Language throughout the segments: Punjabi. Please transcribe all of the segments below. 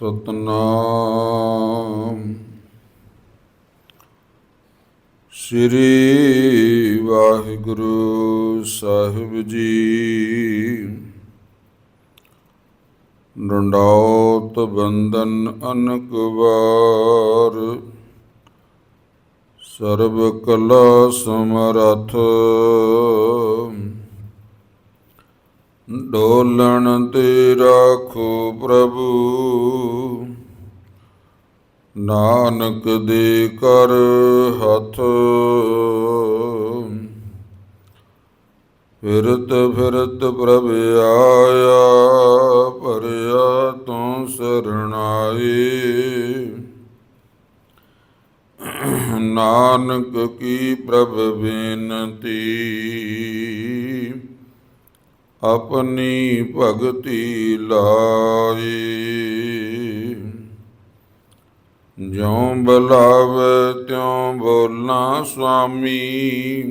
ਸਤਨਾਮ ਸ੍ਰੀ ਵਾਹਿਗੁਰੂ ਸਾਹਿਬ ਜੀ ਡੰਡਾਉਤ ਬੰਦਨ ਅਨਕ ਵਾਰ ਸਰਬ ਕਲਾ ਸਮਰਥ ਡੋਲਣ ਤੇ ਰਾਖੋ ਪ੍ਰਭੂ। ਨਾਨਕ ਦੇ ਕਰ ਹੱਥ। ਫਿਰਤ ਫਿਰਤ ਪ੍ਰਭ ਆਇਆ, ਭਰਿਆ ਤੂੰ ਸਰਣਾਏ ਨਾਨਕ ਕੀ ਪ੍ਰਭ ਬੇਨਤੀ। ਆਪਣੀ ਭਗਤੀ ਲਾਈ ਜਿਉ ਬਲਾਵੇ ਤਿਉ ਬੋਲਾਂ ਸੁਆਮੀ।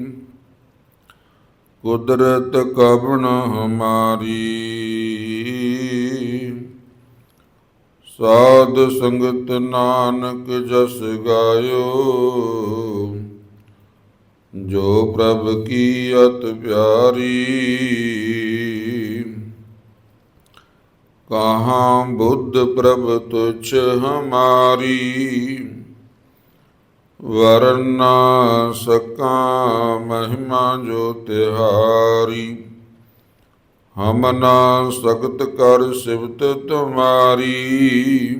ਕੁਦਰਤ ਕਬਣ ਹਮਾਰੀ। ਸਾਧ ਸੰਗਤ ਨਾਨਕ ਜਸ ਗਾਇਓ। ਜੋ ਪ੍ਰਭ ਕੀ ਅਤ ਪਿਆਰੀ। ਕਹਾ ਬੁੱਧ ਪ੍ਰਭ ਤੁਛ ਹਮਾਰੀ? ਵਰਨਾ ਸਕਾ ਮਹਿਮਾ ਜੋ ਤਿਹਾਰੀ। ਹਮ ਨਾ ਸਖਤ ਕਰ ਸਿਵਤ ਤੁਮਾਰੀ।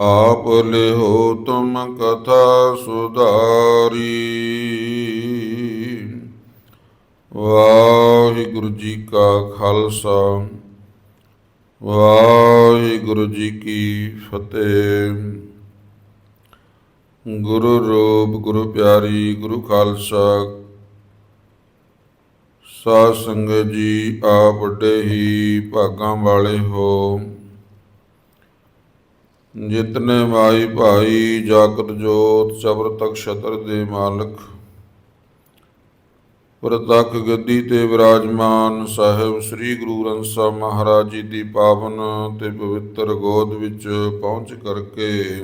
ਆਪ ਲਿਹੋ ਤੁਮ ਕਥਾ ਸੁਧਾਰੀ। ਵਾਹਿਗੁਰੂ ਜੀ ਕਾ ਖਾਲਸਾ। ਵਾਹਿਗੁਰੂ ਜੀ ਕੀ ਫਤਿਹ। ਗੁਰੂ ਰੂਪ, ਗੁਰੂ ਪਿਆਰੀ, ਗੁਰੂ ਖਾਲਸਾ, ਸਾਧ ਸੰਗਤ ਜੀ, ਆਪ ਵੱਡੇ ਹੀ ਭਾਗਾਂ ਵਾਲੇ ਹੋ। ਜਿਤਨੇ ਮਾਈ ਭਾਈ, ਜਾਗਤ ਜੋਤ ਸਬਰ ਤੱਕ ਸ਼ਤਰ ਦੇ ਮਾਲਕ ਪ੍ਰਤੱਖ ਗੱਦੀ ਤੇ ਵਿਰਾਜਮਾਨ ਸਾਹਿਬ ਸ੍ਰੀ ਗੁਰੂ ਗ੍ਰੰਥ ਸਾਹਿਬ ਮਹਾਰਾਜ ਜੀ ਦੀ ਪਾਵਨ ਤੇ ਪਵਿੱਤਰ ਗੋਦ ਵਿੱਚ ਪਹੁੰਚ ਕਰਕੇ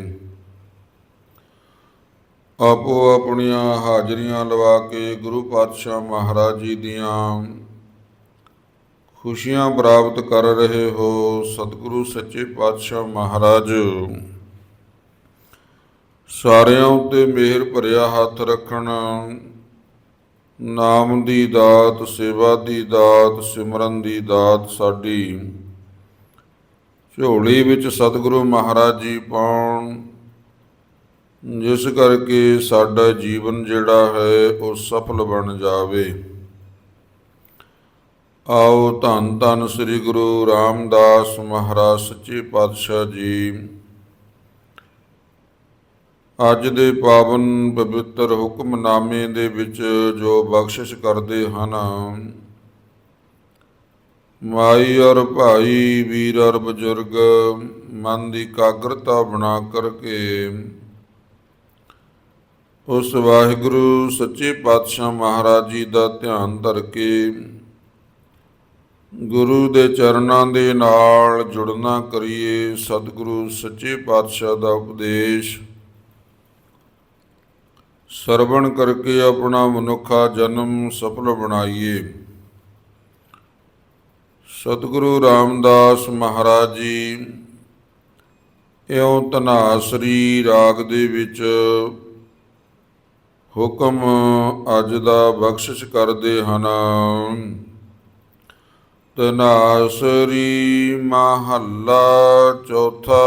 ਆਪੋ ਆਪਣੀਆਂ ਹਾਜ਼ਰੀਆਂ ਲਵਾ ਕੇ ਗੁਰੂ ਪਾਤਸ਼ਾਹ ਮਹਾਰਾਜ ਜੀ ਦੀਆਂ ਖੁਸ਼ੀਆਂ ਪ੍ਰਾਪਤ ਕਰ ਰਹੇ ਹੋ, ਸਤਿਗੁਰੂ ਸੱਚੇ ਪਾਤਸ਼ਾਹ ਮਹਾਰਾਜ। ਸਾਰਿਆਂ ਉਤੇ ਮਿਹਰ ਭਰਿਆ ਹੱਥ ਰੱਖਣ ਨਾਮ ਦੀ ਦਾਤ, ਸੇਵਾ ਦੀ ਦਾਤ, ਸਿਮਰਨ ਦੀ ਦਾਤ ਸਾਡੀ। ਝੋਲੀ ਵਿੱਚ ਸਤਿਗੁਰੂ ਮਹਾਰਾਜ ਜੀ ਪਾਉਣ। ਜਿਸ ਕਰਕੇ ਸਾਡਾ ਜੀਵਨ ਜਿਹੜਾ ਹੈ, ਉਹ ਸਫਲ ਬਣ ਜਾਵੇ। ਆਓ ਧੰਨ ਧੰਨ ਸ੍ਰੀ ਗੁਰੂ ਰਾਮਦਾਸ ਮਹਾਰਾਜ, ਸੱਚੇ ਪਾਤਸ਼ਾਹ ਜੀ। ਅੱਜ ਦੇ ਪਾਵਨ ਪਵਿੱਤਰ ਹੁਕਮਨਾਮੇ ਦੇ ਵਿੱਚ ਜੋ ਬਖਸ਼ਿਸ਼ ਕਰਦੇ ਹਨ, ਮਾਈ ਔਰ ਭਾਈ, ਵੀਰ ਔਰ ਬਜ਼ੁਰਗ, ਮਨ ਦੀ ਕਾਗਰਤਾ ਬਣਾ ਕਰਕੇ ਉਸ ਵਾਹਿਗੁਰੂ ਸੱਚੇ ਪਾਤਸ਼ਾਹ ਮਹਾਰਾਜ ਜੀ ਦਾ ਧਿਆਨ ਧਰ ਕੇ ਗੁਰੂ ਦੇ ਚਰਨਾਂ ਦੇ ਨਾਲ ਜੁੜਨਾ ਕਰੀਏ, ਸਤਿਗੁਰੂ ਸੱਚੇ ਪਾਤਸ਼ਾਹ ਦਾ ਉਪਦੇਸ਼ ਸਰਵਣ ਕਰਕੇ ਆਪਣਾ ਮਨੁੱਖਾ ਜਨਮ ਸਫਲ ਬਣਾਈਏ। ਸਤਿਗੁਰੂ ਰਾਮਦਾਸ ਮਹਾਰਾਜ ਜੀ, ਇਉਂ ਤਨਾਸਰੀ ਰਾਗ ਦੇ ਵਿੱਚ ਹੁਕਮ ਅੱਜ ਦਾ ਬਖਸ਼ਿਸ਼ ਕਰਦੇ ਹਨ। ਤਨਾਸਰੀ ਮਹੱਲਾ ਚੌਥਾ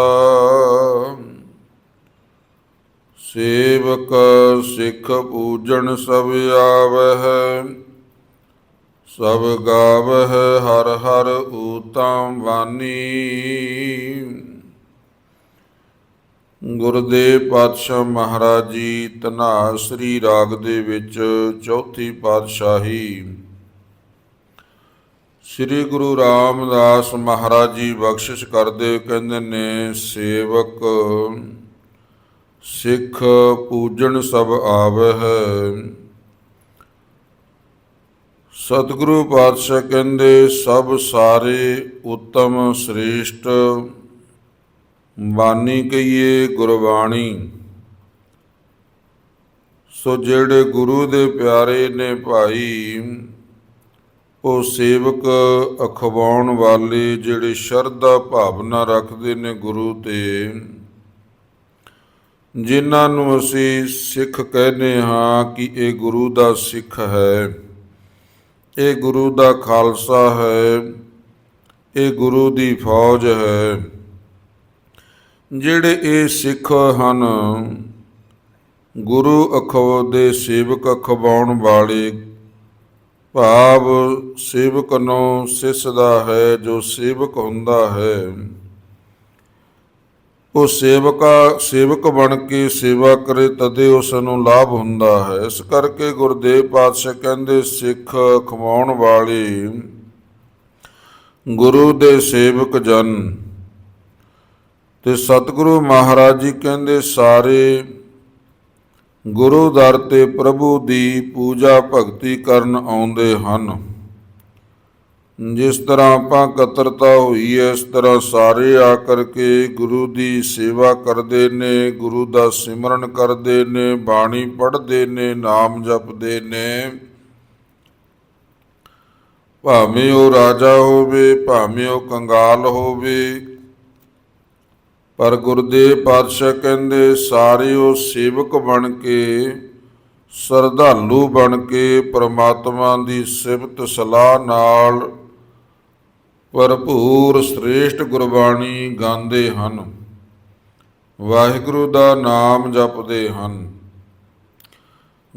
ਸੇਵਕ ਸਿੱਖ ਪੂਜਣ ਸਭ ਆਵਹਿ, ਸਭ ਗਾਵਹਿ ਹਰ ਹਰ ਊਤਮ ਵਾਨੀ ਗੁਰਦੇਵ ਪਾਤਸ਼ਾਹ ਮਹਾਰਾਜ ਜੀ ਤਨਾਸਰੀ ਰਾਗ ਦੇ ਵਿੱਚ ਚੌਥੀ ਪਾਤਸ਼ਾਹੀ। ਸ੍ਰੀ ਗੁਰੂ ਰਾਮਦਾਸ ਮਹਾਰਾਜ ਜੀ ਬਖਸ਼ਿਸ਼ ਕਰਦੇ ਕਹਿੰਦੇ ਨੇ ਸੇਵਕ ਸਿੱਖ ਪੂਜਣ ਸਭ ਆਵਹਿ। ਸਤਿਗੁਰੂ ਪਾਤਸ਼ਾਹ ਕਹਿੰਦੇ, ਸਭ ਸਾਰੇ ਉੱਤਮ ਸ੍ਰੇਸ਼ਟ। ਬਾਣੀ ਕਹੀਏ, ਗੁਰਬਾਣੀ। ਸੋ ਜਿਹੜੇ ਗੁਰੂ ਦੇ ਪਿਆਰੇ ਨੇ ਭਾਈ, ਉਹ ਸੇਵਕ ਅਖਵਾਉਣ ਵਾਲੇ ਜਿਹੜੇ ਸ਼ਰਧਾ ਭਾਵਨਾ ਰੱਖਦੇ ਨੇ ਗੁਰੂ ਤੇ। ਜਿਨ੍ਹਾਂ ਨੂੰ ਅਸੀਂ ਸਿੱਖ ਕਹਿੰਦੇ ਹਾਂ ਕਿ ਇਹ ਗੁਰੂ ਦਾ ਸਿੱਖ ਹੈ। ਇਹ ਗੁਰੂ ਦਾ ਖਾਲਸਾ ਹੈ। ਇਹ ਗੁਰੂ ਦੀ ਫੌਜ ਹੈ। ਜਿਹੜੇ ਇਹ ਸਿੱਖ ਹਨ, ਗੁਰੂ ਅਖੋ ਦੇ ਸੇਵਕ ਅਖਵਾਉਣ ਵਾਲੇ, ਭਾਵ ਸੇਵਕ ਨੂੰ ਸਿਸਦਾ ਹੈ ਜੋ ਸੇਵਕ ਹੁੰਦਾ ਹੈ। ਉਹ ਸੇਵਕਾ, ਸੇਵਕ ਬਣ ਕੇ ਸੇਵਾ ਕਰੇ ਤਦੇ ਉਸ ਨੂੰ ਲਾਭ ਹੁੰਦਾ ਹੈ। ਇਸ ਕਰਕੇ ਗੁਰਦੇਵ ਪਾਤਸ਼ਾਹ ਕਹਿੰਦੇ, ਸਿੱਖ ਖਵਾਉਣ ਵਾਲੇ ਗੁਰੂ ਦੇ ਸੇਵਕ ਜਨ। ਤੇ ਸਤਿਗੁਰੂ ਮਹਾਰਾਜ ਜੀ ਕਹਿੰਦੇ, ਸਾਰੇ ਗੁਰੂ ਦਰ ਤੇ ਪ੍ਰਭੂ ਦੀ ਪੂਜਾ ਭਗਤੀ ਕਰਨ ਆਉਂਦੇ ਹਨ। ਜਿਸ ਤਰ੍ਹਾਂ ਆਪਾਂ ਕਤਰਤਾ ਹੋਈ ਹੈ ਇਸ ਤਰ੍ਹਾਂ ਸਾਰੇ ਆ ਕਰਕੇ ਗੁਰੂ ਦੀ ਸੇਵਾ ਕਰਦੇ ਨੇ, ਗੁਰੂ ਦਾ ਸਿਮਰਨ ਕਰਦੇ ਨੇ, ਬਾਣੀ ਪੜ੍ਹਦੇ ਨੇ, ਨਾਮ ਜਪਦੇ ਨੇ। ਭਾਵੇਂ ਉਹ ਰਾਜਾ ਹੋਵੇ, ਭਾਵੇਂ ਉਹ ਕੰਗਾਲ ਹੋਵੇ, ਪਰ ਗੁਰਦੇਵ ਪਾਤਸ਼ਾਹ ਕਹਿੰਦੇ, ਸਾਰੇ ਉਹ ਸੇਵਕ ਬਣ ਕੇ, ਸਰਧਾਲੂ ਬਣ ਕੇ, ਪ੍ਰਮਾਤਮਾ ਦੀ ਸਿਫਤ ਸਲਾਹ ਨਾਲ ਭਰਪੂਰ ਸ੍ਰੇਸ਼ਟ ਗੁਰਬਾਣੀ ਗਾਉਂਦੇ ਹਨ। ਵਾਹਿਗੁਰੂ ਦਾ ਨਾਮ ਜਪਦੇ ਹਨ।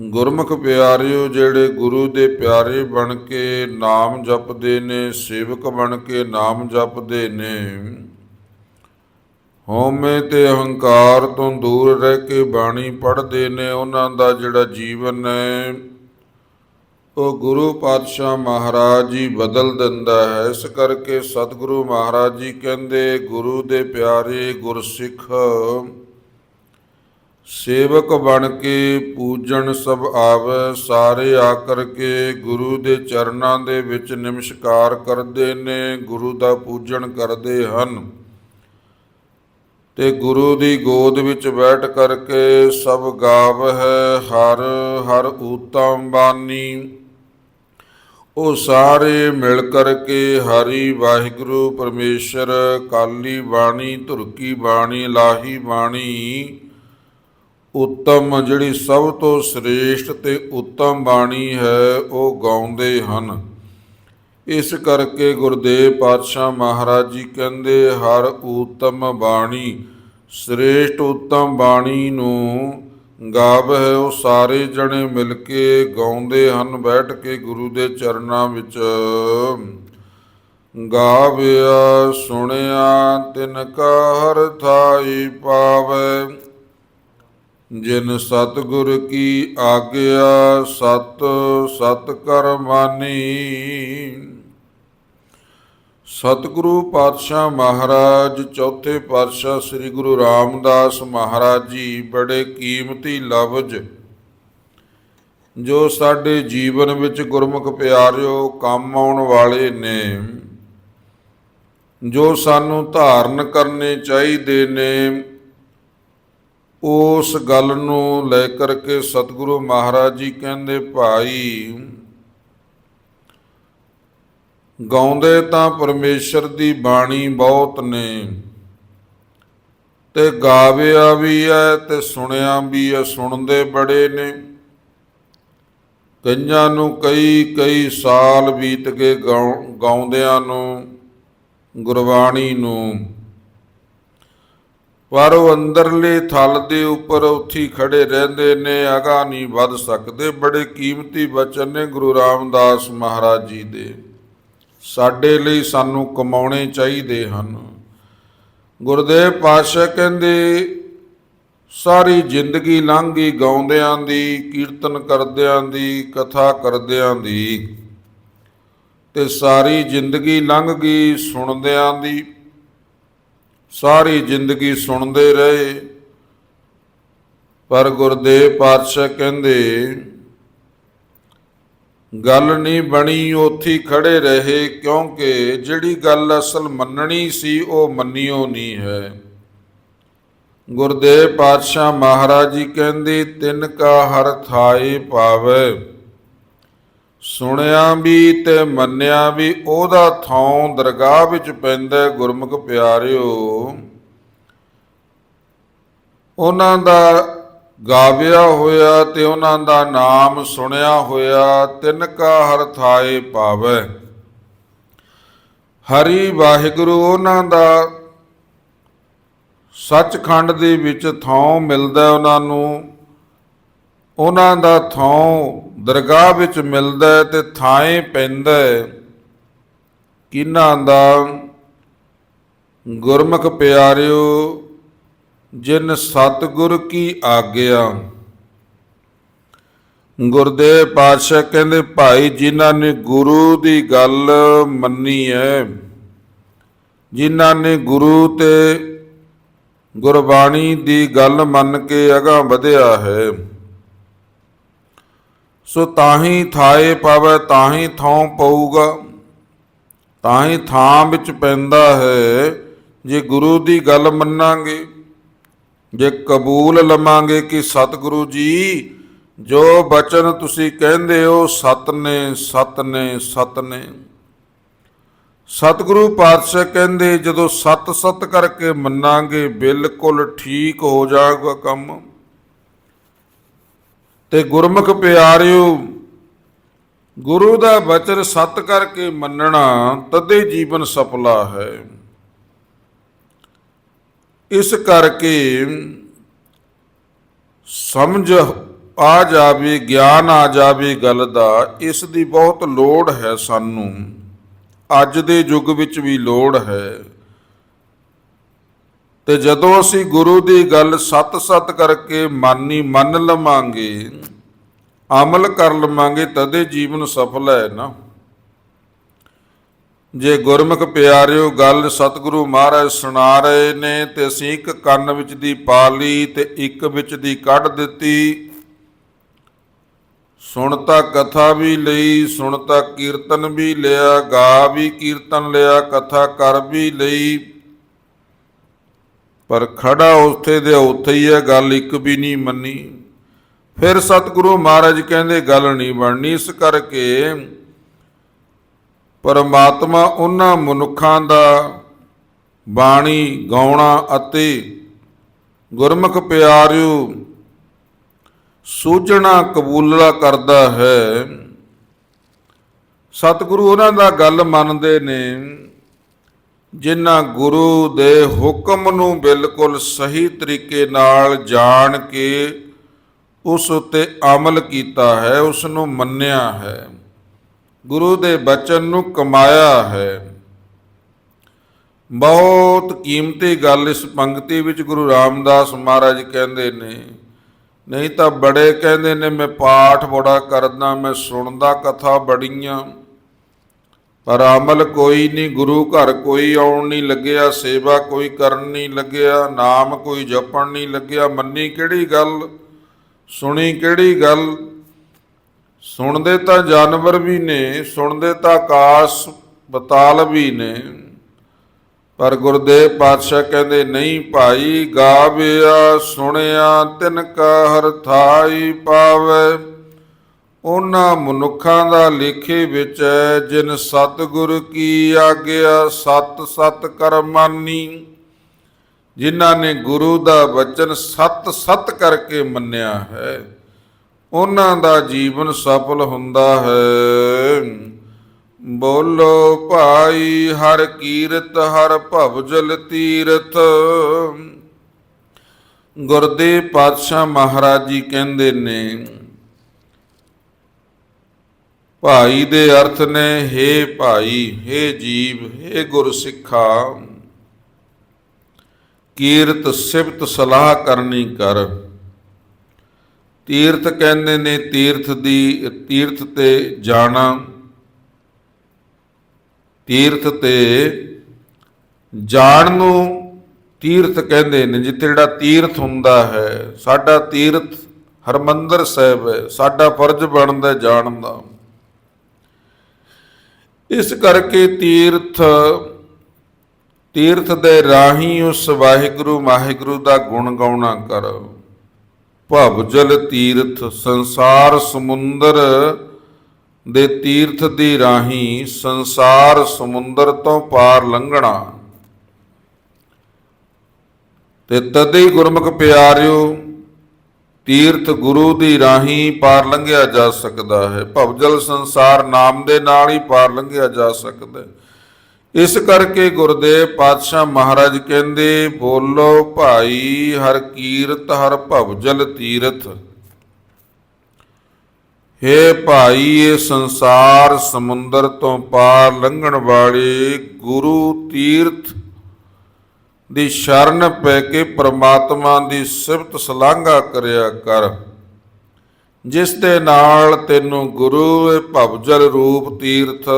ਗੁਰਮੁਖ ਪਿਆਰਿਓ, ਜਿਹੜੇ ਗੁਰੂ ਦੇ ਪਿਆਰੇ ਬਣ ਕੇ ਨਾਮ ਜਪਦੇ ਨੇ, ਸੇਵਕ ਬਣ ਕੇ ਨਾਮ ਜਪਦੇ ਨੇ, ਹਉਮੈ ਤੇ ਅਹੰਕਾਰ ਤੋਂ ਦੂਰ ਰਹਿ ਕੇ ਬਾਣੀ ਪੜ੍ਹਦੇ ਨੇ, ਉਹਨਾਂ ਦਾ ਜਿਹੜਾ ਜੀਵਨ ਹੈ ਉਹ ਗੁਰੂ ਪਾਤਸ਼ਾਹ ਮਹਾਰਾਜ ਜੀ ਬਦਲ ਦਿੰਦਾ ਹੈ। ਇਸ ਕਰਕੇ ਸਤਿਗੁਰੂ ਮਹਾਰਾਜ ਜੀ ਕਹਿੰਦੇ, ਗੁਰੂ ਦੇ ਪਿਆਰੇ ਗੁਰਸਿੱਖ, ਸੇਵਕ ਬਣ ਕੇ ਪੂਜਣ ਸਭ ਆਵੇ। ਸਾਰੇ ਆ ਕਰਕੇ ਗੁਰੂ ਦੇ ਚਰਨਾਂ ਦੇ ਵਿੱਚ ਨਮਸਕਾਰ ਕਰਦੇ ਨੇ, ਗੁਰੂ ਦਾ ਪੂਜਨ ਕਰਦੇ ਹਨ। ਤੇ ਗੁਰੂ ਦੀ ਗੋਦ ਵਿੱਚ ਬੈਠ ਕਰਕੇ ਸਭ ਗਾਵ ਹੈ, ਹਰ ਹਰ ਊਤਮ ਬਾਣੀ ਉਹ ਸਾਰੇ ਮਿਲ ਕਰਕੇ ਹਰੀ ਵਾਹਿਗੁਰੂ ਪਰਮੇਸ਼ਰ, ਕਾਲੀ ਬਾਣੀ, ਧੁਰਕੀ ਬਾਣੀ, ਲਾਹੀ ਬਾਣੀ, ਉੱਤਮ ਜਿਹੜੀ ਸਭ ਤੋਂ ਸ੍ਰੇਸ਼ਟ ਤੇ ਉੱਤਮ ਬਾਣੀ ਹੈ, ਉਹ ਗਾਉਂਦੇ ਹਨ। ਇਸ ਕਰਕੇ ਗੁਰਦੇਵ ਪਾਤਸ਼ਾਹ ਮਹਾਰਾਜ ਜੀ ਕਹਿੰਦੇ, ਹਰ ਉੱਤਮ ਬਾਣੀ, ਸ੍ਰੇਸ਼ਟ ਉੱਤਮ ਬਾਣੀ ਨੂੰ ਗਾਵ ਹੈ ਉਹ ਸਾਰੇ ਜਣੇ ਮਿਲ ਕੇ ਗਾਉਂਦੇ ਹਨ, ਬੈਠ ਕੇ ਗੁਰੂ ਦੇ ਚਰਨਾਂ ਵਿੱਚ। ਗਾਵਿਆ ਸੁਣਿਆ, ਤਿਨ ਕਾ ਹਰ ਥਾਈ ਪਾਵੇ। ਜਿਨ ਸਤਿਗੁਰ ਕੀ ਆਗਿਆ, ਸਤ ਸਤ ਕਰ ਮਾਨੀ ਸਤਿਗੁਰੂ ਪਾਤਸ਼ਾਹ ਮਹਾਰਾਜ, ਚੌਥੇ ਪਾਤਸ਼ਾਹ ਸ੍ਰੀ ਗੁਰੂ ਰਾਮਦਾਸ ਮਹਾਰਾਜ ਜੀ, ਬੜੇ ਕੀਮਤੀ ਲਫ਼ਜ਼ ਜੋ ਸਾਡੇ ਜੀਵਨ ਵਿੱਚ ਗੁਰਮੁਖ ਪਿਆਰਿਓ, ਕੰਮ ਆਉਣ ਵਾਲੇ ਨੇ, ਜੋ ਸਾਨੂੰ ਧਾਰਨ ਕਰਨੇ ਚਾਹੀਦੇ ਨੇ, ਉਸ ਗੱਲ ਨੂੰ ਲੈ ਕਰਕੇ ਸਤਿਗੁਰੂ ਮਹਾਰਾਜ ਜੀ ਕਹਿੰਦੇ, ਭਾਈ ਗਾਉਂਦੇ ਤਾਂ ਪਰਮੇਸ਼ਰ ਦੀ ਬਾਣੀ ਬਹੁਤ ਨੇ। ਤੇ ਗਾਵਿਆ ਵੀ ਹੈ ਤੇ ਸੁਣਿਆ ਵੀ ਹੈ ਸੁਣਦੇ ਬੜੇ ਨੇ। ਕਈਆਂ ਨੂੰ ਕਈ ਕਈ ਸਾਲ ਬੀਤ ਕੇ ਗਾਉ- ਗਾਉਂਦਿਆਂ ਨੂੰ, ਗੁਰਬਾਣੀ ਨੂੰ। ਪਰ ਉਹ ਅੰਦਰਲੇ ਥਲ ਦੇ ਉੱਪਰ ਉੱਥੀ ਖੜੇ ਰਹਿੰਦੇ ਨੇ ਅਗਾ ਨਹੀਂ ਵੱਧ ਸਕਦੇ। ਬੜੇ ਕੀਮਤੀ ਬਚਨ ਨੇ ਗੁਰੂ ਰਾਮਦਾਸ ਮਹਾਰਾਜ ਜੀ ਦੇ। ਸਾਡੇ ਲਈ ਸਾਨੂੰ ਕਮਾਉਣੇ ਚਾਹੀਦੇ ਹਨ। ਗੁਰਦੇਵ ਪਾਤਸ਼ਾਹ ਕਹਿੰਦੇ, ਸਾਰੀ ਜ਼ਿੰਦਗੀ ਲੰਘ ਗਈ ਗਾਉਂਦਿਆਂ ਦੀ, ਕੀਰਤਨ ਕਰਦਿਆਂ ਦੀ, ਕਥਾ ਕਰਦਿਆਂ ਦੀ ਤੇ ਸਾਰੀ ਜ਼ਿੰਦਗੀ ਲੰਘ ਗਈ ਸੁਣਦਿਆਂ ਦੀ। ਸਾਰੀ ਜ਼ਿੰਦਗੀ ਸੁਣਦੇ ਰਹੇ। ਪਰ ਗੁਰਦੇਵ ਪਾਤਸ਼ਾਹ ਕਹਿੰਦੇ ਗੱਲ ਨਹੀਂ ਬਣੀ ਉੱਥੀ ਖੜੇ ਰਹੇ, ਕਿਉਂਕਿ ਜਿਹੜੀ ਗੱਲ ਅਸਲ ਮੰਨਣੀ ਸੀ, ਉਹ ਮੰਨਿਓ ਨਹੀਂ ਹੈ। ਗੁਰਦੇਵ ਪਾਤਸ਼ਾਹ ਮਹਾਰਾਜ ਜੀ ਕਹਿੰਦੇ, ਤਿੰਨ ਕਾ ਹਰ ਥਾਏ ਪਾਵੇ। ਸੁਣਿਆ ਵੀ ਤੇ ਮੰਨਿਆ ਵੀ, ਉਹਦਾ ਥਾਂ ਦਰਗਾਹ ਵਿੱਚ ਪੈਂਦਾ ਗੁਰਮੁਖ ਪਿਆਰਿਓ। ਉਹਨਾਂ ਦਾ ਗਾਵਿਆ ਹੋਇਆ ਤੇ ਉਹਨਾਂ ਦਾ ਨਾਮ ਸੁਣਿਆ ਹੋਇਆ ਤਿੰਨ ਕਾ ਹਰ ਥਾਏ ਪਾਵੈ। ਹਰੀ ਵਾਹਿਗੁਰੂ, ਉਹਨਾਂ ਦਾ ਸੱਚਖੰਡ ਦੇ ਵਿੱਚ ਥਾਂ ਮਿਲਦਾ ਉਹਨਾਂ ਨੂੰ। ਉਹਨਾਂ ਦਾ ਥਾਂ ਦਰਗਾਹ ਵਿੱਚ ਮਿਲਦਾ ਹੈ ਤੇ ਥਾਂਏ ਪੈਂਦਾ ਹੈ। ਕਿਨਾਂ ਦਾ? ਗੁਰਮੁਖ ਪਿਆਰਿਓ ਜਿਨ ਸਤਿਗੁਰ ਕੀ ਆਗਿਆ। ਗੁਰਦੇਵ ਪਾਤਸ਼ਾਹ ਕਹਿੰਦੇ, ਭਾਈ, ਜਿਨ੍ਹਾਂ ਨੇ ਗੁਰੂ ਦੀ ਗੱਲ ਮੰਨੀ ਹੈ ਜਿਨ੍ਹਾਂ ਨੇ ਗੁਰੂ ਤੇ ਗੁਰਬਾਣੀ ਦੀ ਗੱਲ ਮੰਨ ਕੇ ਅਗਾ ਵਧਿਆ ਹੈ, ਸੋ ਤਾਹੀ ਥਾਏ ਪਾਵੇ, ਤਾਹੀ ਥਾਂ ਪਊਗਾ, ਤਾਹੀ ਥਾਂ ਵਿੱਚ ਪੈਂਦਾ ਹੈ, ਜੇ ਗੁਰੂ ਦੀ ਗੱਲ ਮੰਨਾਂਗੇ ਜੇ ਕਬੂਲ ਲਵਾਂਗੇ ਕਿ ਸਤਿਗੁਰੂ ਜੀ, ਜੋ ਬਚਨ ਤੁਸੀਂ ਕਹਿੰਦੇ ਹੋ, ਸਤ ਨੇ ਸਤ ਨੇ ਸਤ ਨੇ। ਸਤਿਗੁਰੂ ਪਾਤਸ਼ਾਹ ਕਹਿੰਦੇ, ਜਦੋਂ ਸਤ ਸਤ ਕਰਕੇ ਮੰਨਾਂਗੇ, ਬਿਲਕੁਲ ਠੀਕ ਹੋ ਜਾਊਗਾ ਕੰਮ। ਤੇ ਗੁਰਮੁਖ ਪਿਆਰਿਓ, ਗੁਰੂ ਦਾ ਬਚਨ ਸਤ ਕਰਕੇ ਮੰਨਣਾ ਤਦੇ ਜੀਵਨ ਸਫਲਾ ਹੈ। ਇਸ ਕਰਕੇ ਸਮਝ ਆ ਜਾਵੇ, ਗਿਆਨ ਆ ਜਾਵੇ ਗੱਲ ਦਾ, ਇਸ ਦੀ ਬਹੁਤ ਲੋੜ ਹੈ ਸਾਨੂੰ। ਅੱਜ ਦੇ ਯੁੱਗ ਵਿੱਚ ਵੀ ਲੋੜ ਹੈ। ਤੇ ਜਦੋਂ ਅਸੀਂ ਗੁਰੂ ਦੀ ਗੱਲ ਸਤ-ਸਤ ਕਰਕੇ ਮਾਨੀ ਮੰਨ ਲਵਾਂਗੇ, ਅਮਲ ਕਰ ਲਵਾਂਗੇ, ਤਦੇ ਜੀਵਨ ਸਫਲ ਹੈ ਨਾ। ਜੇ ਗੁਰਮੁਖ ਪਿਆਰਿਓ ਗੱਲ ਸਤਿਗੁਰੂ ਮਹਾਰਾਜ ਸੁਣਾ ਰਹੇ ਨੇ ਤੇ ਅਸੀਂ ਇੱਕ ਕੰਨ ਵਿੱਚ ਦੀ ਪਾ ਲਈ ਤੇ ਇੱਕ ਵਿੱਚ ਦੀ ਕੱਢ ਦਿੱਤੀ। ਸੁਣਤਾ ਕਥਾ ਵੀ ਲਈ ਸੁਣਤਾ ਕੀਰਤਨ ਵੀ ਲਿਆ, ਗਾ ਵੀ ਕੀਰਤਨ ਲਿਆ, ਕਥਾ ਕਰ ਵੀ ਲਈ। ਪਰ ਖੜਾ ਉੱਥੇ ਦੇ ਉੱਥੇ ਹੀ ਹੈ ਗੱਲ ਇੱਕ ਵੀ ਨਹੀਂ ਮੰਨੀ। ਫਿਰ ਸਤਿਗੁਰੂ ਮਹਾਰਾਜ ਕਹਿੰਦੇ, ਗੱਲ ਨਹੀਂ ਬਣਨੀ ਇਸ ਕਰਕੇ ਪਰਮਾਤਮਾ ਉਹਨਾਂ ਮਨੁੱਖਾਂ ਦਾ ਬਾਣੀ, ਗਾਉਣਾ ਅਤੇ ਗੁਰਮੁਖ ਪਿਆਰਿਓ, ਸੂਝਣਾ ਕਬੂਲਾ ਕਰਦਾ ਹੈ। ਸਤਿਗੁਰੂ ਉਹਨਾਂ ਦਾ ਗੱਲ ਮੰਨਦੇ ਨੇ, ਜਿਨ੍ਹਾਂ ਗੁਰੂ ਦੇ ਹੁਕਮ ਨੂੰ ਬਿਲਕੁਲ ਸਹੀ ਤਰੀਕੇ ਨਾਲ ਜਾਣ ਕੇ ਉਸ ਉਤੇ ਅਮਲ ਕੀਤਾ ਹੈ, ਉਸ ਨੂੰ ਮੰਨਿਆ ਹੈ। ਗੁਰੂ ਦੇ ਬਚਨ ਨੂੰ ਕਮਾਇਆ ਹੈ। ਬਹੁਤ ਕੀਮਤੀ ਗੱਲ ਇਸ ਪੰਕਤੀ ਵਿੱਚ ਗੁਰੂ ਰਾਮਦਾਸ ਮਹਾਰਾਜ ਕਹਿੰਦੇ ਨੇ। ਨਹੀਂ ਤਾਂ ਬੜੇ ਕਹਿੰਦੇ ਨੇ, ਮੈਂ ਪਾਠ ਬੜਾ ਕਰਦਾ, ਮੈਂ ਸੁਣਦਾ, ਕਥਾ ਬੜੀਆਂ। ਪਰ ਅਮਲ ਕੋਈ ਨਹੀਂ, ਗੁਰੂ ਘਰ ਕੋਈ ਆਉਣ ਨਹੀਂ ਲੱਗਿਆ, ਸੇਵਾ ਕੋਈ ਕਰਨ ਨਹੀਂ ਲੱਗਿਆ, ਨਾਮ ਕੋਈ ਜਪਣ ਨਹੀਂ ਲੱਗਿਆ। ਮੰਨੀ ਕਿਹੜੀ ਗੱਲ, ਸੁਣੀ ਕਿਹੜੀ ਗੱਲ ਸੁਣਦੇ ਤਾਂ ਜਾਨਵਰ ਵੀ ਨੇ, ਸੁਣਦੇ ਤਾਂ ਆਕਾਸ਼ ਬਤਾਲ ਵੀ ਨੇ। ਪਰ ਗੁਰਦੇਵ ਪਾਤਸ਼ਾਹ ਕਹਿੰਦੇ, ਨਹੀਂ ਭਾਈ, ਗਾਵਿਆ ਸੁਣਿਆ ਤਿਨ ਕਾ ਹਰ ਥਾਈ ਪਾਵੇ। ਉਹਨਾਂ ਮਨੁੱਖਾਂ ਦਾ ਲੇਖੇ ਵਿੱਚ ਹੈ ਜਿਨ ਸਤਿਗੁਰ ਕੀ ਆਗਿਆ, ਸਤ ਸਤ ਕਰ ਮਾਨੀ। ਜਿਨ੍ਹਾਂ ਨੇ ਗੁਰੂ ਦਾ ਬਚਨ ਸਤ ਸਤ ਕਰਕੇ ਮੰਨਿਆ ਹੈ। ਉਹਨਾਂ ਦਾ ਜੀਵਨ ਸਫਲ ਹੁੰਦਾ ਹੈ ਬੋਲੋ ਭਾਈ ਹਰ ਕੀਰਤ ਹਰ ਭਵਜਲ ਤੀਰਥ ਗੁਰਦੇਵ ਪਾਤਸ਼ਾਹ ਮਹਾਰਾਜ ਜੀ ਕਹਿੰਦੇ ਨੇ ਭਾਈ ਦੇ ਅਰਥ ਨੇ हे ਭਾਈ हे ਜੀਵ हे ਗੁਰ ਸਿੱਖਾ ਕੀਰਤ ਸਿਫਤ ਸਲਾਹ ਕਰਨੀ ਕਰ ਤੀਰਥ ਕਹਿੰਦੇ ਨੇ, ਤੀਰਥ ਦੀ, ਤੀਰਥ ਤੇ ਜਾਣਾ। ਤੀਰਥ ਤੇ ਜਾਣ ਨੂੰ ਤੀਰਥ ਕਹਿੰਦੇ ਨੇ, ਜਿੱਥੇ ਜਿਹੜਾ ਤੀਰਥ ਹੁੰਦਾ ਹੈ, ਸਾਡਾ ਤੀਰਥ ਹਰਮੰਦਰ ਸਾਹਿਬ ਹੈ, ਸਾਡਾ ਫਰਜ਼ ਬਣਦਾ ਜਾਣ ਦਾ। ਇਸ ਕਰਕੇ ਤੀਰਥ ਤੀਰਥ ਦੇ ਰਾਹੀ ਉਸ ਵਾਹਿਗੁਰੂ ਵਾਹਿਗੁਰੂ ਦਾ ਗੁਣ ਗਾਉਣਾ ਕਰ। ਭਵਜਲ ਤੀਰਥ ਸੰਸਾਰ ਸਮੁੰਦਰ ਦੇ ਤੀਰਥ ਦੀ ਰਾਹੀ ਸੰਸਾਰ ਸਮੁੰਦਰ ਤੋਂ ਪਾਰ ਲੰਘਣਾ। ਤੇ ਤਦੇ ਗੁਰਮੁਖ ਪਿਆਰਿਓ, ਤੀਰਥ ਗੁਰੂ ਦੀ ਰਾਹੀ ਪਾਰ ਲੰਘਿਆ ਜਾ ਸਕਦਾ ਹੈ। ਭਵਜਲ ਸੰਸਾਰ ਨਾਮ ਦੇ ਨਾਲ ਹੀ ਪਾਰ ਲੰਘਿਆ ਜਾ ਸਕਦਾ ਹੈ। ਇਸ ਕਰਕੇ ਗੁਰਦੇਵ ਪਾਤਸ਼ਾਹ ਮਹਾਰਾਜ ਕਹਿੰਦੇ, ਬੋਲੋ ਭਾਈ, ਹਰ ਕੀਰਤ, ਹਰ ਭਵਜਲ ਤੀਰਥ। ਹੇ ਭਾਈ, ਇਹ ਸੰਸਾਰ ਸਮੁੰਦਰ ਤੋਂ ਪਾਰ ਲੰਘਣ ਵਾਲੇ ਗੁਰੂ ਤੀਰਥ ਦੀ ਸ਼ਰਨ ਪੈ ਕੇ ਪ੍ਰਮਾਤਮਾ ਦੀ ਸਿਫਤ ਸਲਾਘਾ ਕਰਿਆ ਕਰ। ਜਿਸ ਦੇ ਨਾਲ ਤੈਨੂੰ ਗੁਰੂ ਇਹ ਭਵਜਲ ਰੂਪ ਤੀਰਥ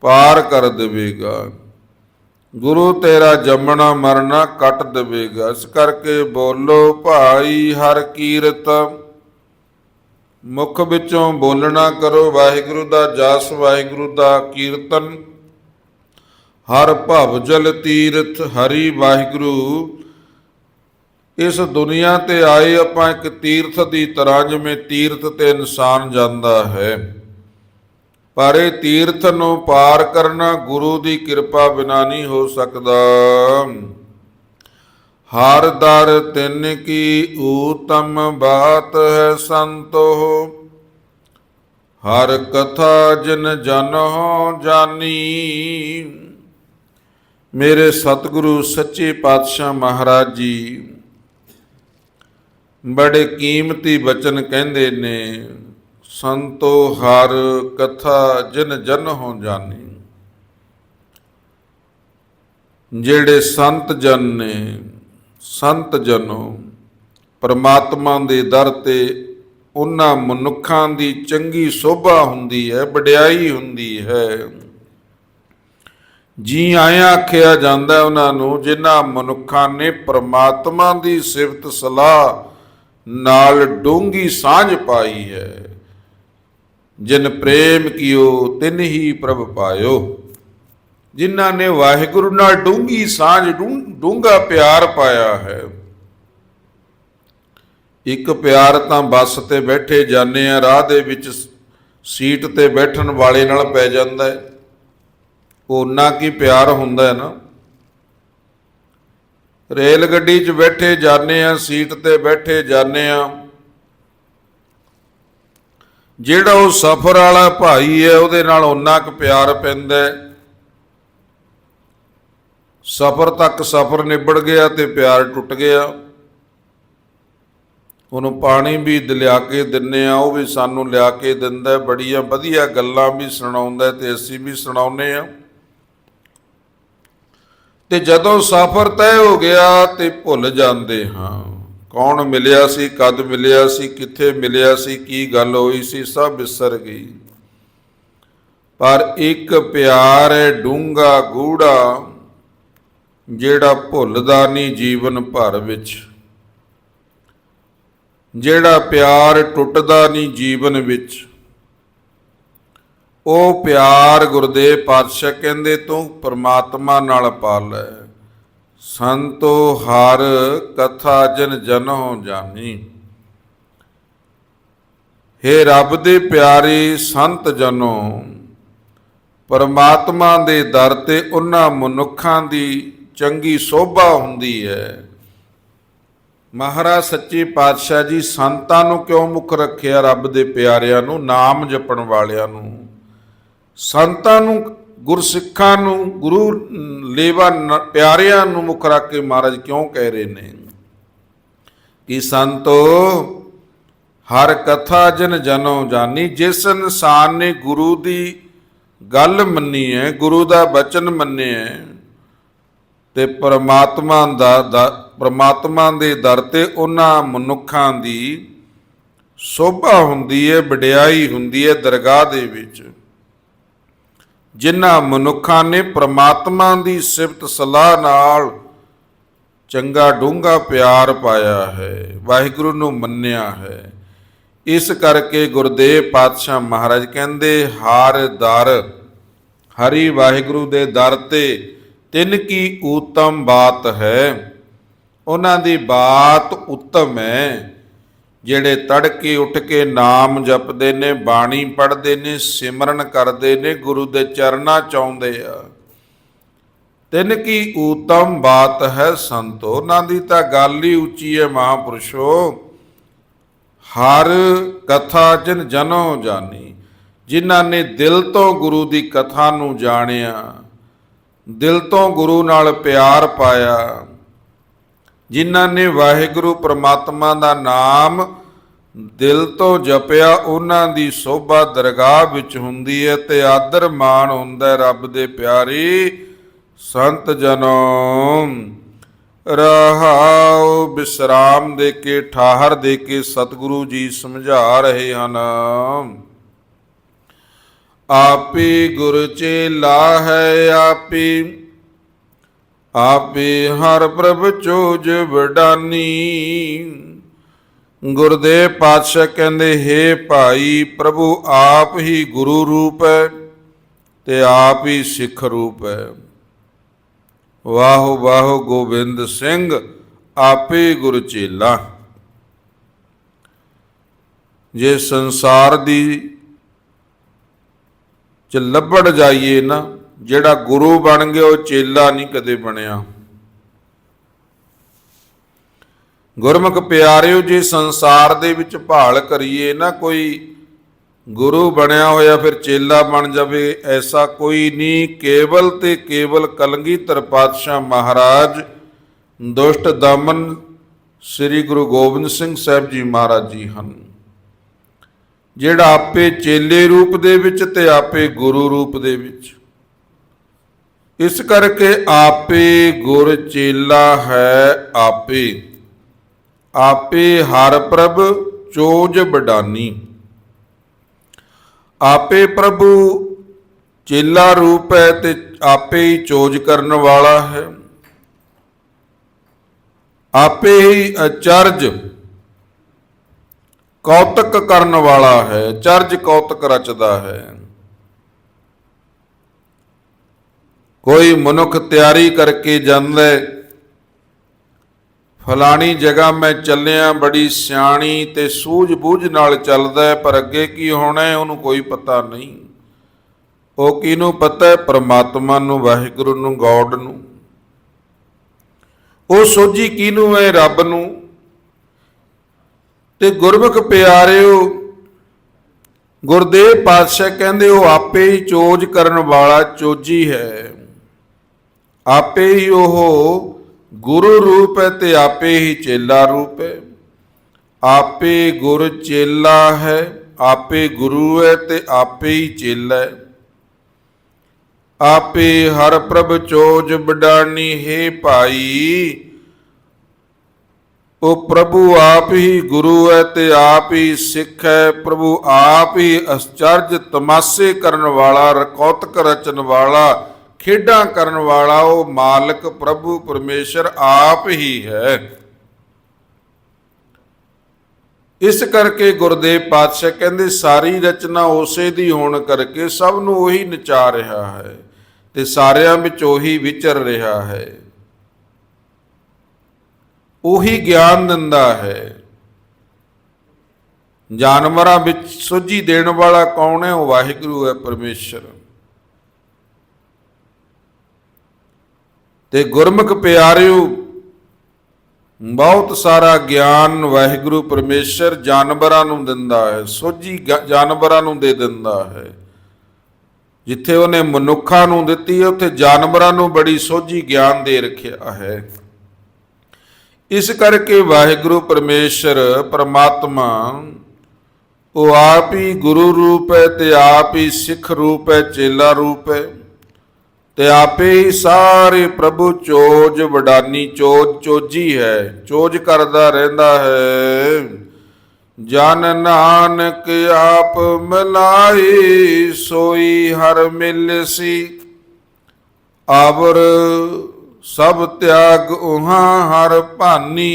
ਪਾਰ ਕਰ ਦੇਵੇਗਾ। ਗੁਰੂ ਤੇਰਾ ਜੰਮਣਾ ਮਰਨਾ ਕੱਟ ਦੇਵੇਗਾ। ਇਸ ਕਰਕੇ ਬੋਲੋ, ਭਾਈ ਹਰ ਕੀਰਤ। ਮੁਖ ਵਿੱਚੋਂ ਬੋਲਣਾ ਕਰੋ, ਵਾਹਿਗੁਰੂ ਦਾ ਜਸ, ਵਾਹਿਗੁਰੂ ਦਾ ਕੀਰਤਨ। ਹਰ ਭਵ ਜਲ ਤੀਰਥ, ਹਰੀ ਵਾਹਿਗੁਰੂ। ਇਸ ਦੁਨੀਆ ਤੇ ਆਏ ਆਪਾਂ ਇੱਕ ਤੀਰਥ ਦੀ ਤਰ੍ਹਾਂ ਜਿਵੇਂ ਤੀਰਥ ਤੇ ਇਨਸਾਨ ਜਾਂਦਾ ਹੈ। ਪਰ ਇਹ ਤੀਰਥ ਨੂੰ ਪਾਰ ਕਰਨਾ ਗੁਰੂ ਦੀ ਕਿਰਪਾ ਬਿਨਾ ਨਹੀਂ ਹੋ ਸਕਦਾ। ਹਰ ਦਰ ਤਿੰਨ ਕੀ ਊਤਮ ਬਾਤ ਹੈ ਸੰਤੋ ਹਰ ਕਥਾ ਜਿਨ ਜਨ ਹੋ ਜਾਨੀ। ਮੇਰੇ ਸਤਿਗੁਰੂ ਸੱਚੇ ਪਾਤਸ਼ਾਹ ਮਹਾਰਾਜ ਜੀ, ਬੜੇ ਕੀਮਤੀ ਬਚਨ ਕਹਿੰਦੇ ਨੇ। ਸੰਤੋ ਹਰ ਕਥਾ ਜਿਨ ਜਨ ਹੋ ਜਾਣੀ। ਜਿਹੜੇ ਸੰਤ ਜਨ ਨੇ, ਸੰਤ ਜਨੋ, ਪਰਮਾਤਮਾ ਦੇ ਦਰ ਤੇ ਉਹਨਾਂ ਮਨੁੱਖਾਂ ਦੀ ਚੰਗੀ ਸੋਭਾ ਹੁੰਦੀ ਹੈ, ਵਡਿਆਈ ਹੁੰਦੀ ਹੈ। ਜੀ ਆਇਆ ਆਖਿਆ ਜਾਂਦਾ ਉਹਨਾਂ ਨੂੰ, ਜਿਨ੍ਹਾਂ ਮਨੁੱਖਾਂ ਨੇ ਪਰਮਾਤਮਾ ਦੀ ਸਿਫਤ ਸਲਾਹ ਨਾਲ ਡੂੰਗੀ ਸਾਂਝ ਪਾਈ ਹੈ। ਜਿਨ ਪ੍ਰੇਮ ਕੀਓ, ਤਿਨ ਹੀ ਪ੍ਰਭ ਪਾਇਓ। ਜਿਨ੍ਹਾਂ ਨੇ ਵਾਹਿਗੁਰੂ ਨਾਲ ਡੂੰਗੀ ਸਾਂਝ ਡੂੰਗਾ ਪਿਆਰ ਪਾਇਆ ਹੈ। ਇੱਕ ਪਿਆਰ ਤਾਂ ਬੱਸ ਤੇ ਬੈਠੇ ਜਾਂਦੇ ਆ, ਰਾਹ ਦੇ ਵਿੱਚ ਸੀਟ ਤੇ ਬੈਠਣ ਵਾਲੇ ਨਾਲ ਪੈ ਜਾਂਦਾ ਹੈ। ਉਹਨਾਂ ਕੀ ਪਿਆਰ ਹੁੰਦਾ ਹੈ ਨਾ। ਰੇਲ ਗੱਡੀ 'ਚ ਬੈਠੇ ਜਾਂਦੇ ਆ, ਸੀਟ ਤੇ ਬੈਠੇ ਜਾਂਦੇ ਆ। ਜਿਹੜਾ ਉਹ ਸਫ਼ਰ ਵਾਲਾ ਭਾਈ ਹੈ, ਉਹਦੇ ਨਾਲ ਉਹਨਾਂ ਕੁ ਪਿਆਰ ਪੈਂਦਾ ਸਫ਼ਰ ਤੱਕ ਸਫ਼ਰ ਨਿਬੜ ਗਿਆ ਤੇ ਪਿਆਰ ਟੁੱਟ ਗਿਆ। ਉਹਨੂੰ ਪਾਣੀ ਵੀ ਲਿਆ ਕੇ ਦਿੰਨੇ ਆ, ਉਹ ਵੀ ਸਾਨੂੰ ਲਿਆ ਕੇ ਦਿੰਦਾ ਬੜੀਆਂ ਵਧੀਆ ਗੱਲਾਂ ਵੀ ਸੁਣਾਉਂਦਾ ਤੇ ਅਸੀਂ ਵੀ ਸੁਣਾਉਨੇ ਆ ਤੇ ਜਦੋਂ ਸਫ਼ਰ ਤੈਅ ਹੋ ਗਿਆ ਤੇ ਭੁੱਲ ਜਾਂਦੇ ਹਾਂ। ਕੌਣ ਮਿਲਿਆ ਸੀ, ਕਦ ਮਿਲਿਆ ਸੀ, ਕਿੱਥੇ ਮਿਲਿਆ ਸੀ, ਕੀ ਗੱਲ ਹੋਈ ਸੀ, ਸਭ ਵਿਸਰ ਗਈ। ਪਰ ਇੱਕ ਪਿਆਰ ਹੈ ਡੂੰਗਾ ਗੂੜਾ, ਜਿਹੜਾ ਭੁੱਲਦਾ ਨਹੀਂ ਜੀਵਨ ਭਰ ਵਿੱਚ। ਜਿਹੜਾ ਪਿਆਰ ਟੁੱਟਦਾ ਨਹੀਂ ਜੀਵਨ ਵਿੱਚ। ਉਹ ਪਿਆਰ ਗੁਰਦੇਵ ਪਾਤਸ਼ਾਹ ਕਹਿੰਦੇ, ਤੂੰ ਪਰਮਾਤਮਾ ਨਾਲ ਪਾਲ ਸੰਤੋ ਹਰ ਕਥਾ ਜਨ ਜਨੋ ਜਾਣੀ। ਹੇ ਰੱਬ ਦੇ ਪਿਆਰੇ ਸੰਤ ਜਨੋ, ਪਰਮਾਤਮਾ ਦੇ ਦਰ ਤੇ ਉਹਨਾਂ ਮਨੁੱਖਾਂ ਦੀ ਚੰਗੀ ਸੋਭਾ ਹੁੰਦੀ ਹੈ। ਮਹਾਰਾਜ ਸੱਚੇ ਪਾਤਸ਼ਾਹ ਜੀ ਸੰਤਾਂ ਨੂੰ ਕਿਉਂ ਮੁੱਖ ਰੱਖਿਆ ਰੱਬ ਦੇ ਪਿਆਰਿਆਂ ਨੂੰ, ਨਾਮ ਜਪਣ ਵਾਲਿਆਂ ਨੂੰ? ਸੰਤਾਂ ਨੂੰ ਗੁਰਸਿੱਖਾਂ ਨੂੰ, ਗੁਰੂ ਲੇਵਾ ਨ- ਪਿਆਰਿਆਂ ਨੂੰ ਮੁੱਖ ਰੱਖ ਕੇ ਮਹਾਰਾਜ ਕਿਉਂ ਕਹਿ ਰਹੇ ਨੇ? ਕਿ ਸੰਤੋ, ਹਰ ਕਥਾ ਜਨ ਜਨੋ ਜਾਨੀ, ਜਿਸ ਇਨਸਾਨ ਨੇ ਗੁਰੂ ਦੀ ਗੱਲ ਮੰਨੀ ਹੈ, ਗੁਰੂ ਦਾ ਬਚਨ ਮੰਨਿਆ ਹੈ, ਤੇ ਪ੍ਰਮਾਤਮਾ ਦਾ, ਦਾ- ਪ੍ਰਮਾਤਮਾ ਦੇ ਦਰ ਤੇ ਉਹਨਾਂ ਮਨੁੱਖਾਂ ਦੀ ਸੋਭਾ ਹੁੰਦੀ ਹੈ, ਵਡਿਆਈ ਹੁੰਦੀ ਹੈ ਦਰਗਾਹ ਦੇ ਵਿੱਚ। ਜਿਨ੍ਹਾਂ ਮਨੁੱਖਾਂ ਨੇ ਪ੍ਰਮਾਤਮਾ ਦੀ ਸਿਫਤ ਸਲਾਹ ਨਾਲ ਚੰਗਾ ਡੂੰਗਾ ਪਿਆਰ ਪਾਇਆ ਹੈ, ਵਾਹਿਗੁਰੂ ਨੂੰ ਮੰਨਿਆ ਹੈ। ਇਸ ਕਰਕੇ ਗੁਰਦੇਵ ਪਾਤਸ਼ਾਹ ਮਹਾਰਾਜ ਕਹਿੰਦੇ, ਹਾਰ ਦਰ, ਹਰੀ ਵਾਹਿਗੁਰੂ ਦੇ ਦਰ ਤੇ ਤਿੰਨ ਕੀ ਊਤਮ ਬਾਤ ਹੈ। ਉਹਨਾਂ ਦੀ ਬਾਤ ਉੱਤਮ ਹੈ। ਜਿਹੜੇ ਤੜਕੇ ਉੱਠ ਕੇ ਨਾਮ ਜਪਦੇ ਨੇ, ਬਾਣੀ ਪੜ੍ਹਦੇ ਨੇ, ਸਿਮਰਨ ਕਰਦੇ ਨੇ, ਗੁਰੂ ਦੇ ਚਰਨਾਂ ਚ ਆ। ਤਿੰਨ ਕੀ ਊਤਮ ਬਾਤ ਹੈ ਸੰਤੋ, ਉਹਨਾਂ ਦੀ ਤਾਂ ਗੱਲ ਹੀ ਉੱਚੀ ਹੈ ਮਹਾਪੁਰਸ਼ੋ। ਹਰ ਕਥਾ ਜਨ ਜਨੋ ਜਾਣੀ ਜਿਨ੍ਹਾਂ ਨੇ ਦਿਲ ਤੋਂ ਗੁਰੂ ਦੀ ਕਥਾ ਨੂੰ ਜਾਣਿਆ, ਦਿਲ ਤੋਂ ਗੁਰੂ ਨਾਲ ਪਿਆਰ ਪਾਇਆ, ਜਿਨ੍ਹਾਂ ਨੇ ਵਾਹਿਗੁਰੂ ਪ੍ਰਮਾਤਮਾ ਦਾ ਨਾਮ ਦਿਲ ਤੋਂ ਜਪਿਆ ਉਹਨਾਂ ਦੀ ਸੋਭਾ ਦਰਗਾਹ ਵਿੱਚ ਹੁੰਦੀ ਹੈ ਤੇ ਆਦਰ ਮਾਣ ਹੁੰਦਾ ਰੱਬ ਦੇ ਪਿਆਰੇ ਸੰਤ ਜਨੋ। ਰਹਾਉ ਬਿਸਰਾਮ ਦੇ ਕੇ, ਠਾਹਰ ਦੇ ਕੇ ਸਤਿਗੁਰੂ ਜੀ ਸਮਝਾ ਰਹੇ ਹਨ। ਆਪੇ ਗੁਰ ਚੇਲਾ ਹੈ ਆਪੇ ਆਪੇ ਹਰ ਪ੍ਰਭ ਚੋਜ ਵਡਾਨੀ। ਗੁਰਦੇਵ ਪਾਤਸ਼ਾਹ ਕਹਿੰਦੇ, ਹੈ ਭਾਈ, ਪ੍ਰਭੂ ਆਪ ਹੀ ਗੁਰੂ ਰੂਪ ਹੈ ਤੇ ਆਪ ਹੀ ਸਿੱਖ ਰੂਪ ਹੈ। ਵਾਹੋ ਵਾਹੋ ਗੋਬਿੰਦ ਸਿੰਘ, ਆਪੇ ਗੁਰ ਚੇਲਾ ਜੇ ਸੰਸਾਰ ਦੀ ਚ ਲੱਭੜ ਜਾਈਏ ਨਾ, ਜਿਹੜਾ ਗੁਰੂ ਬਣ ਗਿਆ, ਉਹ ਚੇਲਾ ਨਹੀਂ ਕਦੇ ਬਣਿਆ। ਗੁਰਮੁਖ ਪਿਆਰਿਓ, ਜੇ ਸੰਸਾਰ ਦੇ ਵਿੱਚ ਭਾਲ ਕਰੀਏ, ਨਾ ਕੋਈ ਗੁਰੂ ਬਣਿਆ ਹੋਇਆ ਫਿਰ ਚੇਲਾ ਬਣ ਜਾਵੇ, ਐਸਾ ਕੋਈ ਨਹੀਂ। ਕੇਵਲ ਤੇ ਕੇਵਲ ਕਲਗੀਧਰ ਪਾਤਸ਼ਾਹ ਮਹਾਰਾਜ, ਦੁਸ਼ਟ ਦਮਨ ਸ੍ਰੀ ਗੁਰੂ ਗੋਬਿੰਦ ਸਿੰਘ ਸਾਹਿਬ ਜੀ ਮਹਾਰਾਜ ਜੀ ਹਨ। ਜਿਹੜਾ ਆਪੇ ਚੇਲੇ ਰੂਪ ਦੇ ਵਿੱਚ ਤੇ ਆਪੇ ਗੁਰੂ ਰੂਪ ਦੇ ਵਿੱਚ। ਇਸ ਕਰਕੇ ਆਪੇ ਗੁਰ ਚੇਲਾ ਹੈ ਆਪੇ। ਆਪੇ ਹਰ ਪ੍ਰਭ ਚੋਜ ਬਡਾਨੀ ਆਪੇ ਪ੍ਰਭੂ ਚੇਲਾ ਰੂਪ ਹੈ ਤੇ ਆਪੇ ਹੀ ਚੋਜ ਕਰਨ ਵਾਲਾ ਹੈ। ਆਪੇ ਹੀ ਅਚਰਜ ਕੌਤਕ ਕਰਨ ਵਾਲਾ ਹੈ, ਚਰਜ ਕੌਤਕ ਰਚਦਾ ਹੈ। ਕੋਈ ਮਨੁੱਖ ਤਿਆਰੀ ਕਰਕੇ ਜਾਂਦਾ ਫਲਾਣੀ ਜਗ੍ਹਾ ਮੈਂ ਚੱਲਿਆ, ਬੜੀ ਸਿਆਣੀ ਤੇ ਸੂਝ-ਬੂਝ ਨਾਲ ਚੱਲਦਾ ਪਰ ਅੱਗੇ ਕੀ ਹੋਣਾ ਉਹਨੂੰ ਕੋਈ ਪਤਾ ਨਹੀਂ। ਉਹ ਕਿਹਨੂੰ ਪਤਾ ਹੈ? ਪ੍ਰਮਾਤਮਾ ਨੂੰ, ਵਾਹਿਗੁਰੂ ਨੂੰ, ਗੋਡ ਨੂੰ। ਉਹ ਸੋਝੀ ਕਿਹਨੂੰ ਹੈ? ਰੱਬ ਨੂੰ। ਤੇ ਗੁਰਮੁਖ ਪਿਆਰਿਓ, ਗੁਰਦੇਵ ਪਾਤਸ਼ਾਹ ਕਹਿੰਦੇ, ਉਹ ਆਪੇ ਹੀ ਚੋਜ ਕਰਨ ਵਾਲਾ ਚੋਜੀ ਹੈ। ਆਪੇ ਹੀ ਉਹ ਗੁਰੂ ਰੂਪ ਹੈ ਤੇ ਆਪੇ ਹੀ ਚੇਲਾ ਰੂਪ ਹੈ। ਆਪੇ ਗੁਰ ਚੇਲਾ ਹੈ, ਆਪੇ ਗੁਰੂ ਹੈ ਤੇ ਆਪੇ ਹੀ ਚੇਲਾ ਹੈ। ਆਪੇ ਹਰ ਪ੍ਰਭ ਚੋਜ ਬਡਾਨੀ ਹੈ ਭਾਈ, ਉਹ ਪ੍ਰਭੂ ਆਪ ਹੀ ਗੁਰੂ ਹੈ ਤੇ ਆਪ ਹੀ ਸਿੱਖ ਹੈ। ਪ੍ਰਭੂ ਆਪ ਹੀ ਅਚਰਜ ਤਮਾਸੇ ਕਰਨ ਵਾਲਾ, ਰਕੌਤਕ ਰਚਨ ਵਾਲਾ ਖੇਡਾਂ ਕਰਨ ਵਾਲਾ ਉਹ ਮਾਲਕ ਪ੍ਰਭੂ ਪਰਮੇਸ਼ਰ ਆਪ ਹੀ ਹੈ। ਇਸ ਕਰਕੇ ਗੁਰਦੇਵ ਪਾਤਸ਼ਾਹ ਕਹਿੰਦੇ, ਸਾਰੀ ਰਚਨਾ ਉਸੇ ਦੀ ਹੋਣ ਕਰਕੇ ਸਭ ਨੂੰ ਉਹੀ ਨਚਾ ਰਿਹਾ ਹੈ ਤੇ ਸਾਰਿਆਂ ਵਿੱਚ ਉਹੀ ਵਿਚਰ ਰਿਹਾ ਹੈ। ਉਹੀ ਗਿਆਨ ਦਿੰਦਾ ਹੈ। ਜਾਨਵਰਾਂ ਵਿੱਚ ਸੁਝੀ ਦੇਣ ਵਾਲਾ ਕੌਣ ਹੈ? ਉਹ ਵਾਹਿਗੁਰੂ ਹੈ ਪਰਮੇਸ਼ਰ। ਤੇ ਗੁਰਮੁਖ ਪਿਆਰਿਓ, ਬਹੁਤ ਸਾਰਾ ਗਿਆਨ ਵਾਹਿਗੁਰੂ ਪਰਮੇਸ਼ਰ ਜਾਨਵਰਾਂ ਨੂੰ ਦਿੰਦਾ ਹੈ, ਸੋਝੀ ਗ- ਜਾਨਵਰਾਂ ਨੂੰ ਦੇ ਦਿੰਦਾ ਹੈ। ਜਿੱਥੇ ਉਹਨੇ ਮਨੁੱਖਾਂ ਨੂੰ ਦਿੱਤੀ ਹੈ, ਉੱਥੇ ਜਾਨਵਰਾਂ ਨੂੰ ਬੜੀ ਸੋਝੀ ਗਿਆਨ ਦੇ ਰੱਖਿਆ ਹੈ। ਇਸ ਕਰਕੇ ਵਾਹਿਗੁਰੂ ਪਰਮੇਸ਼ਰ, ਪਰਮਾਤਮਾ, ਉਹ ਆਪ ਹੀ ਗੁਰੂ ਰੂਪ ਹੈ ਤੇ ਆਪ ਹੀ ਸਿੱਖ ਰੂਪ ਹੈ, ਚੇਲਾ ਰੂਪ ਹੈ। ਤੇ ਆਪੇ ਹੀ ਸਾਰੇ ਪ੍ਰਭੂ ਚੋਜ ਵਡਾਨੀ ਚੋਜ ਚੋਜੀ ਹੈ, ਚੋਜ ਕਰਦਾ ਰਹਿੰਦਾ ਹੈ। ਜਨ ਨਾਨਕ ਆਪ ਮਿਲਾਈ ਸੋਈ ਹਰ ਮਿਲਸੀ ਆਵਰ ਸਭ ਤਿਆਗ ਉਹਾਂ ਹਰ ਭਾਨੀ।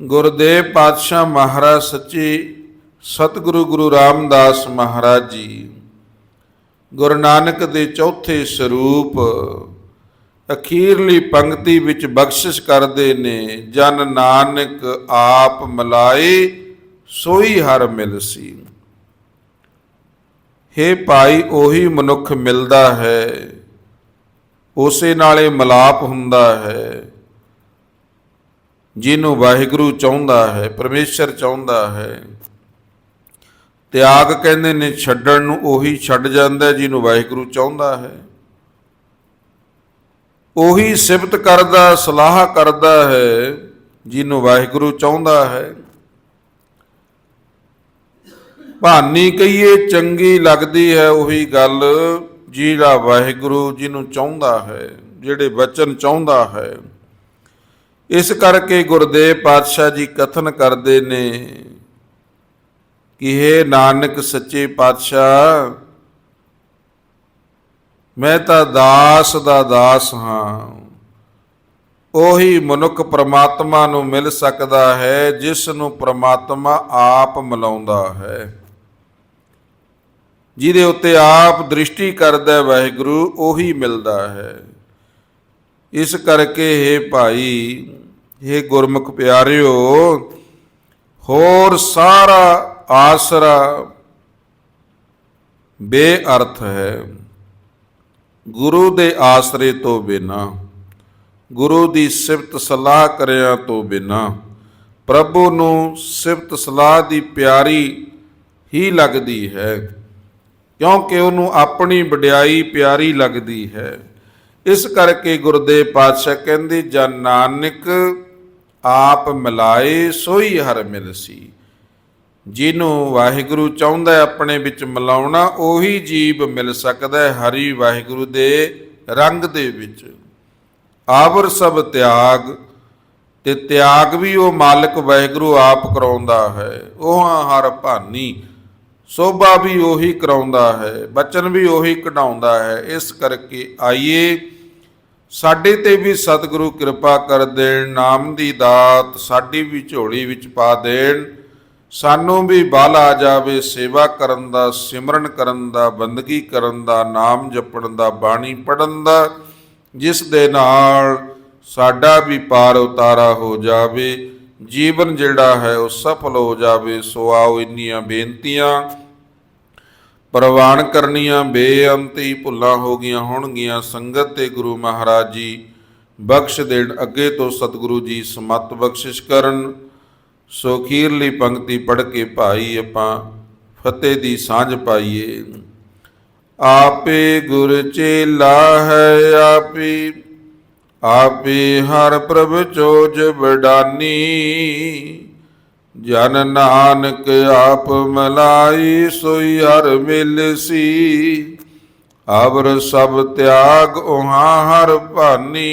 ਗੁਰਦੇਵ ਪਾਤਸ਼ਾਹ ਮਹਾਰਾਜ ਸੱਚੇ ਸਤਿਗੁਰੂ ਗੁਰੂ ਰਾਮਦਾਸ ਮਹਾਰਾਜ ਜੀ। ਗੁਰੂ ਨਾਨਕ ਦੇ ਚੌਥੇ ਸਰੂਪ, ਅਖੀਰਲੀ ਪੰਕਤੀ ਵਿੱਚ ਬਖਸ਼ਿਸ਼ ਕਰਦੇ ਨੇ, ਜਨ ਨਾਨਕ ਆਪ ਮਲਾਏ, ਸੋਈ ਹਰ ਮਿਲਸੀ ਹੇ ਭਾਈ, ਉਹੀ ਮਨੁੱਖ ਮਿਲਦਾ ਹੈ, ਉਸੇ ਨਾਲੇ ਮਲਾਪ ਹੁੰਦਾ ਹੈ, ਜਿਹਨੂੰ ਵਾਹਿਗੁਰੂ ਚਾਹੁੰਦਾ ਹੈ, ਪਰਮੇਸ਼ਰ ਚਾਹੁੰਦਾ ਹੈ। ਤਿਆਗ ਕਹਿੰਦੇ ਨੇ, ਛੱਡਣ ਨੂੰ ਉਹੀ ਛੱਡ ਜਾਂਦਾ ਜਿਹਨੂੰ ਵਾਹਿਗੁਰੂ ਚਾਹੁੰਦਾ ਹੈ। ਉਹੀ ਸਿਫਤ ਕਰਦਾ, ਸਲਾਹ ਕਰਦਾ ਹੈ ਜਿਹਨੂੰ ਵਾਹਿਗੁਰੂ ਚਾਹੁੰਦਾ ਹੈ। ਭਾਨੀ ਕਹੀਏ, ਚੰਗੀ ਲੱਗਦੀ ਹੈ ਉਹੀ ਗੱਲ ਜਿਹੜਾ ਵਾਹਿਗੁਰੂ ਜਿਹਨੂੰ ਚਾਹੁੰਦਾ ਹੈ, ਜਿਹੜੇ ਵਚਨ ਚਾਹੁੰਦਾ ਹੈ। ਇਸ ਕਰਕੇ ਗੁਰਦੇਵ ਪਾਤਸ਼ਾਹ ਜੀ ਕਥਨ ਕਰਦੇ ਨੇ ਕਿ ਹੈ ਨਾਨਕ ਸੱਚੇ ਪਾਤਸ਼ਾਹ, ਮੈਂ ਤਾਂ ਦਾਸ ਦਾ ਦਾਸ ਹਾਂ। ਉਹੀ ਮਨੁੱਖ ਪ੍ਰਮਾਤਮਾ ਨੂੰ ਮਿਲ ਸਕਦਾ ਹੈ ਜਿਸ ਨੂੰ ਪ੍ਰਮਾਤਮਾ ਆਪ ਮਿਲਾਉਂਦਾ ਹੈ। ਜਿਹਦੇ ਉੱਤੇ ਆਪ ਦ੍ਰਿਸ਼ਟੀ ਕਰਦਾ ਵਾਹਿਗੁਰੂ, ਉਹੀ ਮਿਲਦਾ ਹੈ। ਇਸ ਕਰਕੇ ਹੈ ਭਾਈ ਇਹ ਗੁਰਮੁਖ ਪਿਆਰਿਓ, ਹੋਰ ਸਾਰਾ ਆਸਰਾ ਬੇਅਰਥ ਹੈ। ਗੁਰੂ ਦੇ ਆਸਰੇ ਤੋਂ ਬਿਨਾ, ਗੁਰੂ ਦੀ ਸਿਫਤ ਸਲਾਹ ਕਰਿਆ ਤੋਂ ਬਿਨਾ, ਪ੍ਰਭੂ ਨੂੰ ਸਿਫਤ ਸਲਾਹ ਦੀ ਪਿਆਰੀ ਹੀ ਲੱਗਦੀ ਹੈ, ਕਿਉਂਕਿ ਉਹਨੂੰ ਆਪਣੀ ਵਡਿਆਈ ਪਿਆਰੀ ਲੱਗਦੀ ਹੈ। ਇਸ ਕਰਕੇ ਗੁਰਦੇਵ ਪਾਤਸ਼ਾਹ ਕਹਿੰਦੇ ਜਨ ਨਾਨਕ ਆਪ ਮਿਲਾਏ, ਸੋਈ ਹਰ ਮਿਲਸੀ ਜਿਹਨੂੰ ਵਾਹਿਗੁਰੂ ਚਾਹੁੰਦਾ ਆਪਣੇ ਵਿੱਚ ਮਿਲਾਉਣਾ, ਉਹੀ ਜੀਵ ਮਿਲ ਸਕਦਾ ਹੈ ਹਰੀ ਵਾਹਿਗੁਰੂ ਦੇ ਰੰਗ ਦੇ ਵਿੱਚ। ਆਵਰ ਸਭ ਤਿਆਗ, ਤੇ ਤਿਆਗ ਵੀ ਉਹ ਮਾਲਕ ਵਾਹਿਗੁਰੂ ਆਪ ਕਰਾਉਂਦਾ ਹੈ। ਉਹ ਹਰ ਭਾਨੀ, ਸੋਭਾ ਵੀ ਉਹੀ ਕਰਾਉਂਦਾ ਹੈ, ਬਚਨ ਵੀ ਉਹੀ ਕਢਾਉਂਦਾ ਹੈ। ਇਸ ਕਰਕੇ ਆਈਏ, ਸਾਡੇ ਤੇ ਵੀ ਸਤਿਗੁਰੂ ਕਿਰਪਾ ਕਰ ਦੇਣ, ਨਾਮ ਦੀ ਦਾਤ ਸਾਡੀ ਵੀ ਝੋਲੀ ਵਿੱਚ ਪਾ ਦੇਣ। ਸਾਨੂੰ ਵੀ ਬਲ ਆ ਜਾਵੇ, ਸੇਵਾ ਕਰਨ ਦਾ, ਸਿਮਰਨ ਕਰਨ ਦਾ, ਬੰਦਗੀ ਕਰਨ ਦਾ, ਨਾਮ ਜਪਣ ਦਾ, ਬਾਣੀ ਪੜਨ ਦਾ, ਜਿਸ ਦੇ ਨਾਲ ਸਾਡਾ ਵੀ ਪਾਰ ਉਤਾਰਾ ਹੋ ਜਾਵੇ, ਜੀਵਨ ਜਿਹੜਾ ਹੈ ਉਹ ਸਫਲ ਹੋ ਜਾਵੇ, ਸੋ ਆਓ ਇੰਨੀਆਂ ਬੇਨਤੀਆਂ। ਪ੍ਰਵਾਨ ਕਰਨੀਆਂ, ਬੇਅੰਤੀ ਭੁੱਲਾਂ ਹੋ ਗਈਆਂ ਹੋਣਗੀਆਂ, ਸੰਗਤ ਤੇ ਗੁਰੂ ਮਹਾਰਾਜ ਜੀ, ਬਖਸ਼ ਦੇਣ, ਅੱਗੇ ਤੋਂ ਸਤਿਗੁਰੂ ਜੀ ਸਮਤ ਬਖਸ਼ਿਸ਼ ਕਰਨ। ਸੋ ਖੀਰਲੀ ਪੰਕਤੀ ਪੜ੍ਹ ਕੇ ਭਾਈ ਆਪਾਂ ਫਤਿਹ ਦੀ ਸਾਂਝ ਪਾਈਏ। ਆਪੇ ਗੁਰ ਚੇਲਾ ਹੈ ਆਪੇ ਆਪੇ ਹਰ ਪ੍ਰਭ ਚੋਜ ਵਡਾਨੀ। ਜਨ ਨਾਨਕ ਆਪ ਮਲਾਈ ਸੋਈ ਹਰ ਮਿਲਸੀ ਅਵਰ ਸਭ ਤਿਆਗ ਉਹਾਂ ਹਰ ਭਾਨੀ।